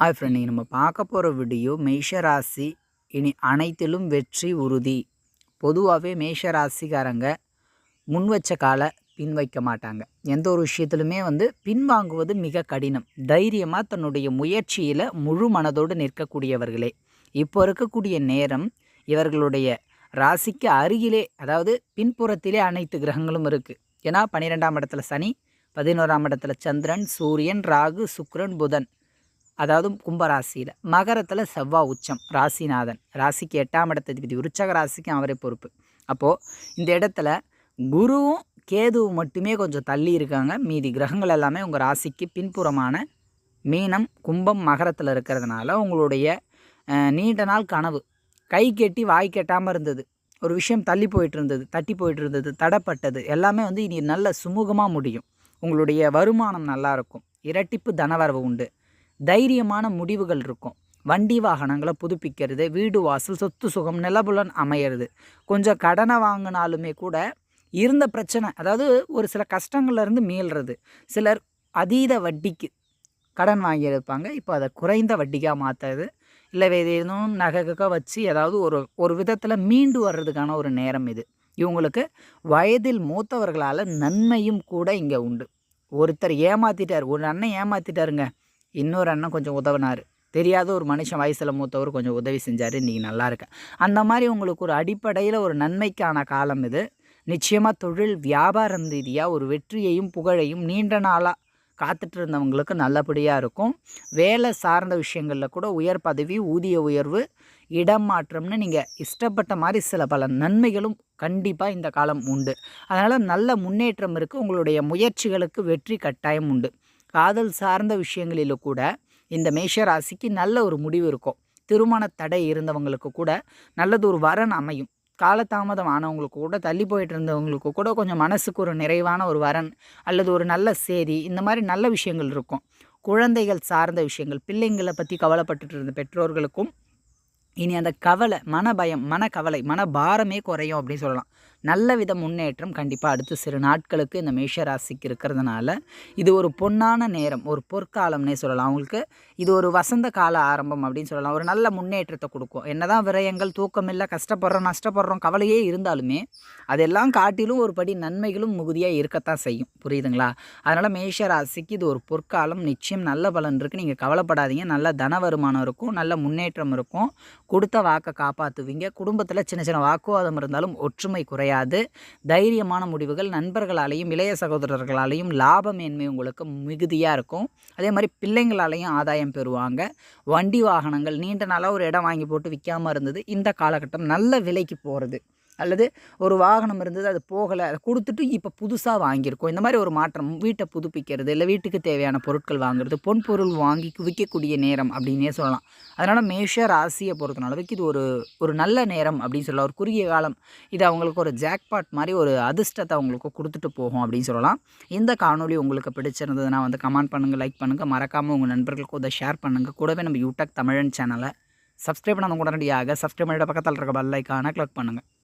Hi friend இன்றைக்கி நம்ம பார்க்க போகிற வீடியோ மேஷ ராசி இனி அனைத்திலும் வெற்றி உறுதி. பொதுவாகவே மேஷ ராசிக்காரங்க முன் வச்ச காலை பின் வைக்க மாட்டாங்க. எந்த ஒரு விஷயத்துலுமே வந்து பின்வாங்குவது மிக கடினம். தைரியமாக தன்னுடைய முயற்சியில் முழு மனதோடு நிற்கக்கூடியவர்களே. இப்போ இருக்கக்கூடிய நேரம் இவர்களுடைய ராசிக்கு அருகிலே அதாவது பின்புறத்திலே அனைத்து கிரகங்களும் இருக்குது ஏன்னா பன்னிரெண்டாம் இடத்துல சனி பதினோராம் இடத்துல சந்திரன் சூரியன் ராகு சுக்ரன் புதன். அதாவது கும்பராசியில். மகரத்தில் செவ்வாய் உச்சம் ராசிநாதன். ராசிக்கு எட்டாம் இடத்ததிபதி உற்சக ராசிக்கு அவரே பொறுப்பு. அப்போது இந்த இடத்துல குருவும் கேதுவும் மட்டுமே கொஞ்சம் தள்ளி இருக்காங்க. மீதி கிரகங்கள் எல்லாமே உங்கள் ராசிக்கு பின்புறமான மீனம் கும்பம் மகரத்தில் இருக்கிறதுனால உங்களுடைய நீண்ட நாள் கனவு. கை கெட்டி வாய் கெட்டாமல் இருந்தது. ஒரு விஷயம் தள்ளி போயிட்டு இருந்தது தட்டி போயிட்டு இருந்தது தடப்பட்டது. எல்லாமே வந்து இனி நல்ல சுமூகமாக முடியும். உங்களுடைய வருமானம் நல்லாயிருக்கும் இரட்டிப்பு தனவரவு உண்டு. தைரியமான முடிவுகள் இருக்கும். வண்டி வாகனங்களை புதுப்பிக்கிறது வீடு வாசல் சொத்து சுகம் நிலபுலன் அமையிறது. கொஞ்சம் கடனை வாங்கினாலுமே கூட இருந்த பிரச்சனை அதாவது ஒரு சில கஷ்டங்கள்லேருந்து மீள்றது. சிலர் அதீத வட்டிக்கு கடன் வாங்கியிருப்பாங்க. இப்போ அதை குறைந்த வட்டிக்காக மாற்றுறது இல்லை வேறு எதுவும் நகை வச்சு ஏதாவது ஒரு ஒரு விதத்தில் மீண்டு வர்றதுக்கான ஒரு நேரம் இது. இவங்களுக்கு வயதில் மூத்தவர்களால் நன்மையும் கூட இங்கே உண்டு. ஒருத்தர் ஏமாற்றிட்டார் ஒரு அண்ணன் ஏமாற்றிட்டாருங்க இன்னொரு அண்ணன் கொஞ்சம் உதவினார். தெரியாத ஒரு மனுஷன் வயசில் மூத்தவர் கொஞ்சம் உதவி செஞ்சார் இன்றைக்கி நல்லா இருக்கேன் அந்த மாதிரி உங்களுக்கு ஒரு அடிப்படையில் ஒரு நன்மைக்கான காலம் இது. நிச்சயமாக தொழில் வியாபாரம் ரீதியாக ஒரு வெற்றியையும் புகழையும் நீண்ட நாளாக காத்துட்டு இருந்தவங்களுக்கு நல்லபடியாக இருக்கும். வேலை சார்ந்த விஷயங்களில் கூட உயர் பதவி ஊதிய உயர்வு இடம் மாற்றம்னு நீங்கள் இஷ்டப்பட்ட மாதிரி சில பல நன்மைகளும் கண்டிப்பாக இந்த காலம் உண்டு. அதனால் நல்ல முன்னேற்றம் இருக்குது உங்களுடைய முயற்சிகளுக்கு வெற்றி கட்டாயம் உண்டு. காதல் சார்ந்த விஷயங்களில் கூட இந்த மேஷ ராசிக்கு நல்ல ஒரு முடிவு இருக்கும். திருமண தடை இருந்தவங்களுக்கு கூட நல்லது ஒரு வரன் அமையும். காலதாமதம் ஆனவங்களுக்கு கூட தள்ளி போயிட்டு இருந்தவங்களுக்கு கூட கொஞ்சம் மனசுக்கு ஒரு நிறைவான ஒரு வரன் அல்லது ஒரு நல்ல சேதி இந்த மாதிரி நல்ல விஷயங்கள் இருக்கும். குழந்தைகள் சார்ந்த விஷயங்கள் பிள்ளைங்களை பற்றி கவலைப்பட்டுட்டு இருந்த பெற்றோர்களுக்கும் இனி அந்த கவலை மன பயம் மன கவலை மன பாரமே குறையும் அப்படின்னு சொல்லலாம். நல்ல வித முன்னேற்றம் கண்டிப்பாக அடுத்து சிறு நாட்களுக்கு இந்த மேஷராசிக்கு இருக்கிறதுனால இது ஒரு பொன்னான நேரம் ஒரு பொற்காலம்னே சொல்லலாம். அவங்களுக்கு இது ஒரு வசந்த கால ஆரம்பம் அப்படின்னு சொல்லலாம். ஒரு நல்ல முன்னேற்றத்தை கொடுக்கும். என்னதான் விரயங்கள் தூக்கம் இல்லை கஷ்டப்படுறோம் நஷ்டப்படுறோம் கவலையே இருந்தாலுமே அதெல்லாம் காட்டிலும் ஒரு படி நன்மைகளும் மிகுதியாக இருக்கத்தான் செய்யும். புரியுதுங்களா? அதனால் மேஷராசிக்கு இது ஒரு பொற்காலம். நிச்சயம் நல்ல பலன் இருக்குது நீங்கள் கவலைப்படாதீங்க. நல்ல தன வருமானம் இருக்கும். நல்ல முன்னேற்றம் இருக்கும். கொடுத்த வாக்கை காப்பாற்றுவீங்க குடும்பத்தில் சின்ன சின்ன வாக்குவாதம் இருந்தாலும் ஒற்றுமை கிடையாது. தைரியமான முடிவுகள் நண்பர்களாலேயும் இளைய சகோதரர்களாலேயும் லாபமேன்மை உங்களுக்கு மிகுதியாக இருக்கும். அதே மாதிரி பிள்ளைங்களாலேயும் ஆதாயம் பெறுவாங்க. வண்டி வாகனங்கள் நீண்ட நாளாக ஒரு இடம் வாங்கி போட்டு விற்காமல் இருந்தது இந்த காலகட்டம் நல்ல விலைக்கு போகிறது அல்லது ஒரு வாகனம் இருந்தது அது போகலை அதை கொடுத்துட்டு இப்போ புதுசாக வாங்கியிருக்கோம். இந்த மாதிரி ஒரு மாற்றம் வீட்டை புதுப்பிக்கிறது இல்லை வீட்டுக்கு தேவையான பொருட்கள் வாங்குறது பொன் பொருள் வாங்கி விற்கக்கூடிய நேரம் அப்படின்னே சொல்லலாம். அதனால் மேஷ ராசியை பொறுத்த அளவுக்கு இது ஒரு ஒரு நல்ல நேரம் அப்படின்னு சொல்லலாம். ஒரு குறுகிய காலம் இது அவங்களுக்கு ஒரு ஜாக்பாட் மாதிரி ஒரு அதிர்ஷ்டத்தை அவங்களுக்கு கொடுத்துட்டு போகும் அப்படின்னு சொல்லலாம். இந்த காணொலி உங்களுக்கு பிடிச்சிருந்ததுன்னா வந்து கமெண்ட் பண்ணுங்கள் லைக் பண்ணுங்கள் மறக்காமல் உங்கள் நண்பர்களுக்கு இதை ஷேர் பண்ணுங்கள் கூடவே நம்ம யூடியூப் தமிழன் சேனலை சப்ஸ்கிரைப் பண்ணாமல் உடனடியாக சப்ஸ்கிரைப் பண்ணிட பக்கத்தில் இருக்க பெல் ஐக்கானை கிளிக் பண்ணுங்கள்